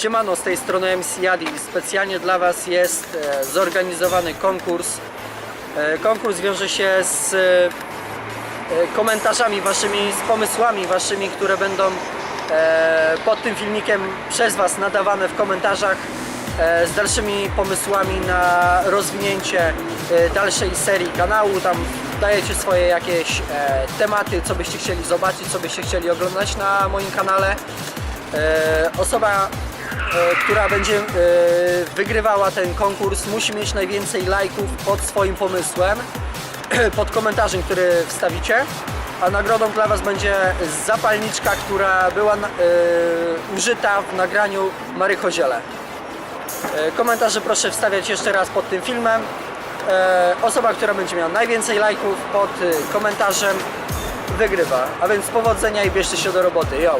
Siemano, z tej strony MC Yadi. Specjalnie dla Was jest e, zorganizowany konkurs. E, konkurs wiąże się z e, komentarzami Waszymi, z pomysłami Waszymi, które będą pod tym filmikiem przez Was nadawane w komentarzach. Z dalszymi pomysłami na rozwinięcie dalszej serii kanału. Tam dajecie swoje jakieś tematy, co byście chcieli zobaczyć, co byście chcieli oglądać na moim kanale. Osoba, która będzie e, wygrywała ten konkurs, musi mieć najwięcej lajków pod swoim pomysłem, pod komentarzem, który wstawicie. A nagrodą dla Was będzie zapalniczka, która była e, użyta w nagraniu Mary. E, Komentarze proszę wstawiać jeszcze raz pod tym filmem. E, Osoba, która będzie miała najwięcej lajków pod e, komentarzem wygrywa. A więc powodzenia i bierzcie się do roboty. Yo!